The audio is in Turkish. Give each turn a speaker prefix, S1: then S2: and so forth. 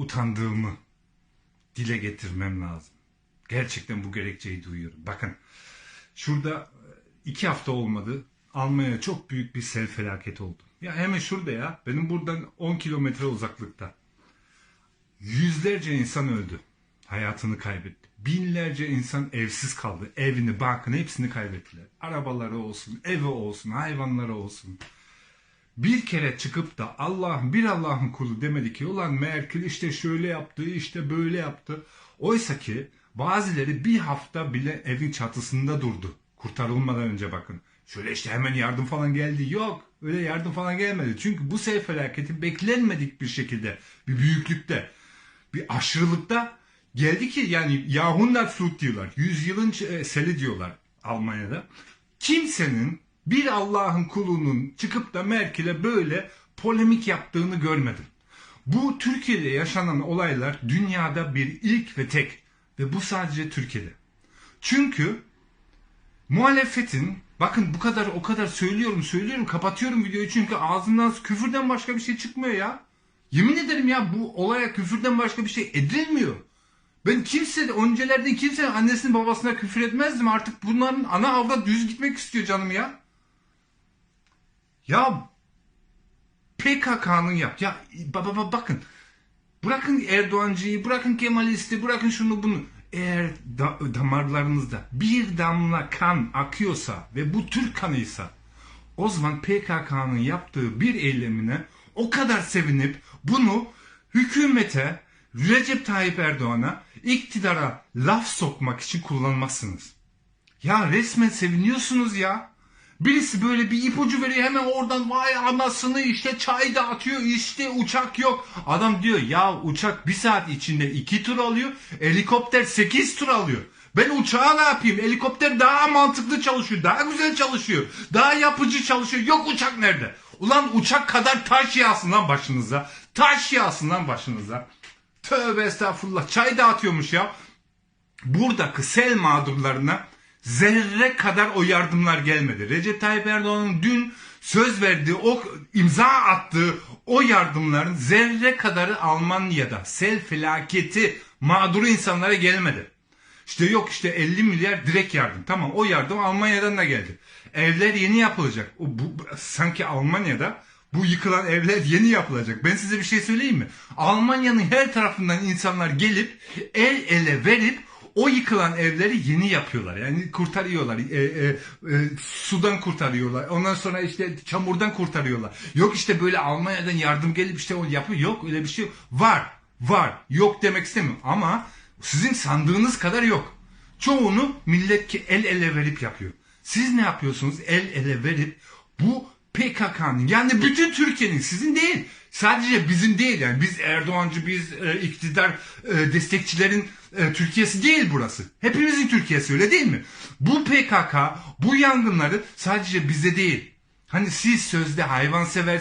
S1: utandığımı dile getirmem lazım. Gerçekten bu gerekçeyi duyuyorum. Bakın şurada e, iki hafta olmadı. Almanya'ya çok büyük bir sel felaketi oldu. Ya hemen şurada ya. Benim buradan 10 kilometre uzaklıkta. Yüzlerce insan öldü. Hayatını kaybetti. Binlerce insan evsiz kaldı. Evini, barkını hepsini kaybettiler. Arabaları olsun, evi olsun, hayvanları olsun. Bir kere çıkıp da Allah'ın bir Allah'ın kulu demedi ki ulan Merkel işte şöyle yaptı, işte böyle yaptı. Oysa ki bazıları bir hafta bile evin çatısında durdu. Kurtarılmadan önce bakın. Şöyle işte hemen yardım falan geldi. Yok öyle yardım falan gelmedi. Çünkü bu sel felaketi beklenmedik bir şekilde bir büyüklükte bir aşırılıkta geldi ki yani Jahrhundertflut diyorlar. Yüzyılın e, seli diyorlar Almanya'da. Kimsenin bir Allah'ın kulunun çıkıp da Merkel'e böyle polemik yaptığını görmedim. Bu Türkiye'de yaşanan olaylar dünyada bir ilk ve tek ve bu sadece Türkiye'de. Çünkü muhalefetin bakın bu kadar o kadar söylüyorum söylüyorum kapatıyorum videoyu çünkü ağzından küfürden başka bir şey çıkmıyor ya. Yemin ederim ya bu olaya küfürden başka bir şey edilmiyor. Ben kimse de öncelerden kimse annesinin babasına küfür etmezdim. Artık bunların ana avrat düz gitmek istiyor canım ya. Ya PKK'nın yap. Ya bakın. Bırakın Erdoğancıyı, bırakın Kemalist'i, bırakın şunu bunu. Eğer da, damarlarınızda bir damla kan akıyorsa ve bu Türk kanıysa o zaman PKK'nın yaptığı bir eylemine o kadar sevinip bunu hükümete, Recep Tayyip Erdoğan'a, iktidara laf sokmak için kullanmazsınız. Ya resmen seviniyorsunuz ya. Birisi böyle bir ipucu veriyor hemen oradan vay anasını işte çay dağıtıyor işte uçak yok. Adam diyor ya uçak bir saat içinde iki tur alıyor helikopter sekiz tur alıyor. Ben uçağa ne yapayım? Helikopter daha mantıklı çalışıyor. Daha güzel çalışıyor. Daha yapıcı çalışıyor. Yok uçak nerede? Ulan uçak kadar taş yağsın lan başınıza. Taş yağsın lan başınıza. Tövbe estağfurullah. Çay dağıtıyormuş ya. Buradaki sel mağdurlarına zerre kadar o yardımlar gelmedi. Recep Tayyip Erdoğan'ın dün söz verdiği, o imza attığı o yardımların zerre kadarı Almanya'da sel felaketi mağduru insanlara gelmedi. İşte yok işte 50 milyar direkt yardım. Tamam o yardım Almanya'dan da geldi. Evler yeni yapılacak. O, bu, sanki Almanya'da bu yıkılan evler yeni yapılacak. Ben size bir şey söyleyeyim mi? Almanya'nın her tarafından insanlar gelip el ele verip o yıkılan evleri yeni yapıyorlar. Yani kurtarıyorlar. E, e, e, sudan kurtarıyorlar. Ondan sonra işte çamurdan kurtarıyorlar. Yok işte böyle Almanya'dan yardım gelip işte o yapıyor. Yok öyle bir şey yok. Var. Var. Yok demek istemiyorum. Ama sizin sandığınız kadar yok. Çoğunu millet ki el ele verip yapıyor. Siz ne yapıyorsunuz? El ele verip bu PKK'nın yani bütün Türkiye'nin sizin değil. Sadece bizim değil yani biz Erdoğancı biz e, iktidar e, destekçilerin e, Türkiye'si değil burası. Hepimizin Türkiye'si öyle değil mi? Bu PKK bu yangınları sadece bize değil. Hani siz sözde hayvan seversiniz